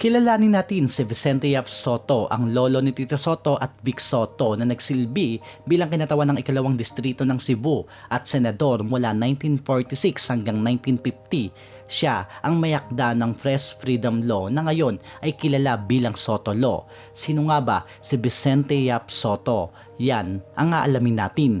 Kilalanin natin si Vicente Yap Soto, ang lolo ni Tito Soto at Vic Soto na nagsilbi bilang kinatawan ng ikalawang distrito ng Cebu at senador mula 1946 hanggang 1950. Siya ang mayakda ng Press Freedom Law na ngayon ay kilala bilang Soto Law. Sino nga ba si Vicente Yap Soto? Yan ang aalamin natin.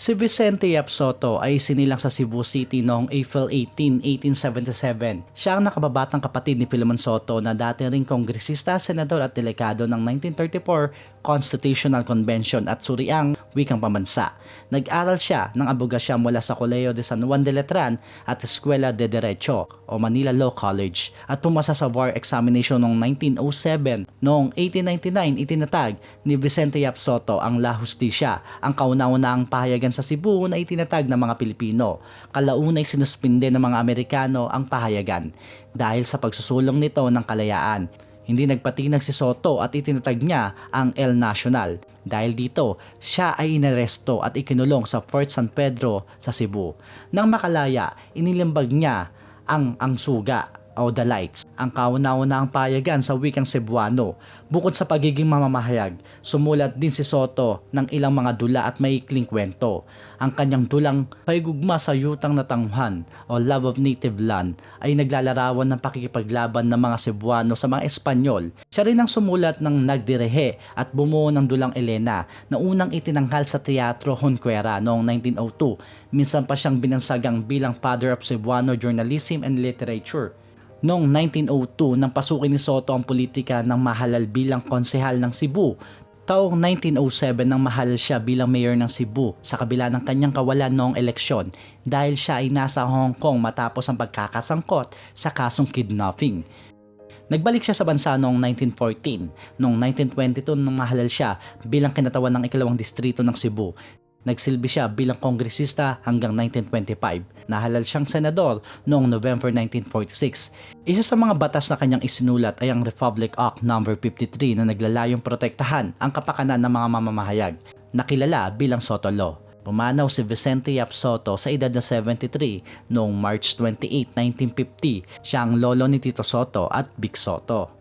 Si Vicente Yap Soto ay sinilang sa Cebu City noong April 18, 1877. Siya ang nakababatang kapatid ni Philemon Soto na dati ring kongresista, senador at delegado ng 1934 Constitutional Convention at suriang wikang pambansa. Nag-aral siya ng abogasya mula sa Colegio de San Juan de Letran at Escuela de Derecho o Manila Law College at pumasa sa bar examination noong 1907. Noong 1899, itinatag ni Vicente Yap Soto ang La Justicia, ang kauna-unahang pahayagan sa Cebu na itinatag ng mga Pilipino. Kalaunay sinuspinde ng mga Amerikano ang pahayagan dahil sa pagsusulong nito ng kalayaan. Hindi nagpatinag si Soto at itinatag niya ang El Nacional. Dahil dito, siya ay inaresto at ikinulong sa Fort San Pedro sa Cebu. Nang makalaya, inilimbag niya ang ang suga o The Lights, ang kauna-unahang payagan sa wikang Cebuano. Bukod sa pagiging mamamahayag, sumulat din si Soto ng ilang mga dula at maikling kwento. Ang kanyang dulang paigugma sa yutang na tanghan o Love of Native Land ay naglalarawan ng pakikipaglaban ng mga Cebuano sa mga Espanyol. Siya rin ang sumulat ng Nagdirehe at bumuo ng dulang Elena na unang itinanghal sa Teatro Honquera noong 1902. Minsan pa siyang binansagang bilang Father of Cebuano Journalism and Literature. Noong 1902 nang pasukin ni Soto ang politika ng mahalal bilang konsehal ng Cebu. Taong 1907 nang mahal siya bilang mayor ng Cebu sa kabila ng kanyang kawalan noong eleksyon dahil siya ay nasa Hong Kong matapos ang pagkakasangkot sa kasong kidnapping. Nagbalik siya sa bansa noong 1914. Noong 1922 nang mahalal siya bilang kinatawan ng ikalawang distrito ng Cebu Nagsilbi siya bilang kongresista hanggang 1925. Nahalal siyang senador noong November 1946. Isa sa mga batas na kanyang isinulat ay ang Republic Act No. 53 na naglalayong protektahan ang kapakanan ng mga mamamahayag, nakilala bilang Soto Law. Pumanaw si Vicente Yap Soto sa edad na 73 noong March 28, 1950. Siya ang lolo ni Tito Soto at Big Soto.